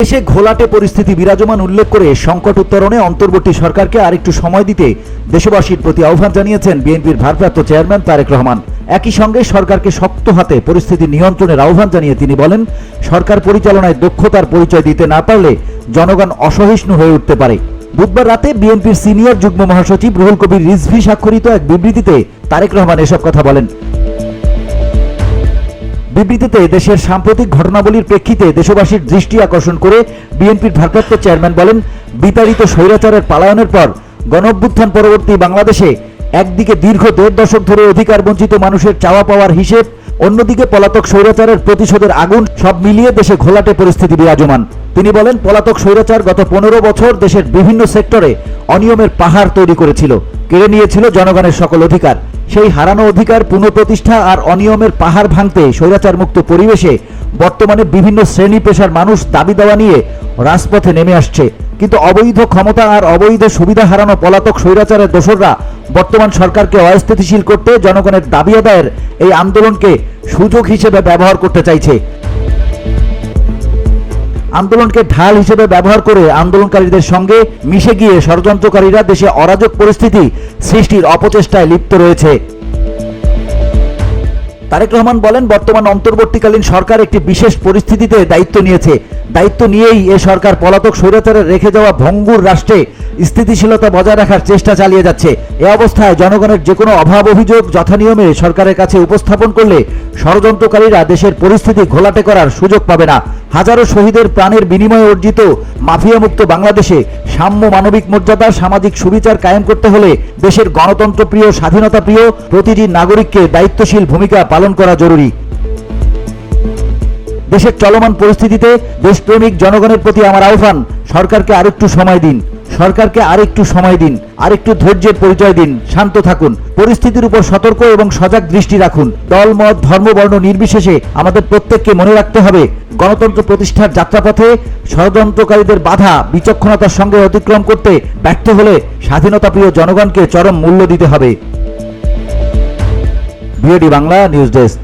দেশে ঘোলাটে পরিস্থিতি বিরাজমান উল্লেখ করে সংকট উত্তরণে অন্তর্বর্তী সরকারকে আরেকটু সময় দিতে দেশবাসীর প্রতি আহ্বান জানিয়েছেন বিএনপির ভারপ্রাপ্ত চেয়ারম্যান তারেক রহমান। একই সঙ্গে সরকারকে শক্ত হাতে পরিস্থিতি নিয়ন্ত্রণের আহ্বান জানিয়ে তিনি বলেন, সরকার পরিচালনায় দক্ষতার পরিচয় দিতে না পারলে জনগণ অসহিষ্ণু হয়ে উঠতে পারে। বুধবার রাতে বিএনপির সিনিয়র যুগ্ম মহাসচিব রুহুল কবির রিজভি স্বাক্ষরিত এক বিবৃতিতে তারেক রহমান এসব কথা বলেন। বিবৃতিতে দেশের সাম্প্রতিক ঘটনাবলীর প্রেক্ষিতে দেশবাসীর দৃষ্টি আকর্ষণ করে বিএনপির ভারপ্রাপ্ত চেয়ারম্যান বলেন, বিতাড়িত স্বৈরাচারের পালায়নের পর গণঅভ্যুত্থান পরবর্তী বাংলাদেশে একদিকে দীর্ঘ দেড় দশক ধরে অধিকার বঞ্চিত মানুষের চাওয়া পাওয়ার হিসেব, অন্যদিকে পলাতক স্বৈরাচারের প্রতিশোধের আগুন সব মিলিয়ে দেশে ঘোলাটে পরিস্থিতি বিরাজমান। তিনি বলেন, পলাতক স্বৈরাচার গত পনেরো বছর দেশের বিভিন্ন সেক্টরে অনিয়মের পাহাড় তৈরি করেছিল, কেড়ে নিয়েছিল জনগণের সকল অধিকার। সেই হারানো অধিকার পুনঃপ্রতিষ্ঠা আর অনিয়মের পাহাড় ভাঙতে স্বৈরাচার মুক্ত পরিবেশে বর্তমানে বিভিন্ন শ্রেণি পেশার মানুষ দাবি দেওয়া নিয়ে রাজপথে নেমে আসছে। কিন্তু অবৈধ ক্ষমতা আর অবৈধ সুবিধা হারানো পলাতক স্বৈরাচারের দোসররা বর্তমান সরকারকে অস্থিতিশীল করতে জনগণের দাবি আদায়ের এই আন্দোলনকে সুযোগ হিসেবে ব্যবহার করতে চাইছে। আন্দোলনকে ঢাল হিসেবে ব্যবহার করে আন্দোলনকারীদের সঙ্গে মিশে গিয়ে ষড়যন্ত্রকারীরা দেশে অরাজক পরিস্থিতি সৃষ্টির অপচেষ্টায় লিপ্ত রয়েছে। তারেক রহমান বলেন, বর্তমান অন্তর্বর্তীকালীন সরকার একটি বিশেষ পরিস্থিতিতে দায়িত্ব নিয়েছে। দায়িত্ব নিয়েই এ সরকার পলাতক স্বৈরাচারের রেখে যাওয়া ভঙ্গুর রাষ্ট্রে স্থিতিশীলতা বজায় রাখার চেষ্টা চালিয়ে যাচ্ছে। এ অবস্থায় জনগণের যে কোনো অভাব অভিযোগ যথানিয়মে সরকারের কাছে উপস্থাপন করলে ষড়যন্ত্রকারীরা দেশের পরিস্থিতি ঘোলাটে করার সুযোগ পাবে না। হাজারো শহীদের প্রাণের বিনিময়ে অর্জিত মাফিয়া মুক্ত বাংলাদেশে সাম্য মানবিক মর্যাদা, সামাজিক সুবিচার কায়েম করতে হলে দেশের গণতন্ত্র প্রিয়, স্বাধীনতা প্রিয় প্রতিটি নাগরিককে দায়িত্বশীল ভূমিকা পালন করা জরুরি। দেশের চলমান পরিস্থিতিতে দেশপ্রেমিক জনগণের প্রতি আমার আহ্বান, সরকারকে আরেকটু সময় দিন। সরকারকে আরেকটু সময় দিন, আরেকটু ধৈর্যের পরিচয় দিন, শান্ত থাকুন, পরিস্থিতির উপর সতর্ক এবং সজাগ দৃষ্টি রাখুন। দল, মত, ধর্ম, বর্ণ নির্বিশেষে আমাদের প্রত্যেককে মনে রাখতে হবে, গণতন্ত্র প্রতিষ্ঠার যাত্রাপথে ষড়যন্ত্রকারীদের বাধা, বিচক্ষণতার সঙ্গে অতিক্রম করতে ব্যর্থ হলে স্বাধীনতাপ্রিয় জনগণকে চরম মূল্য দিতে হবে। BOD Bangla, news desk.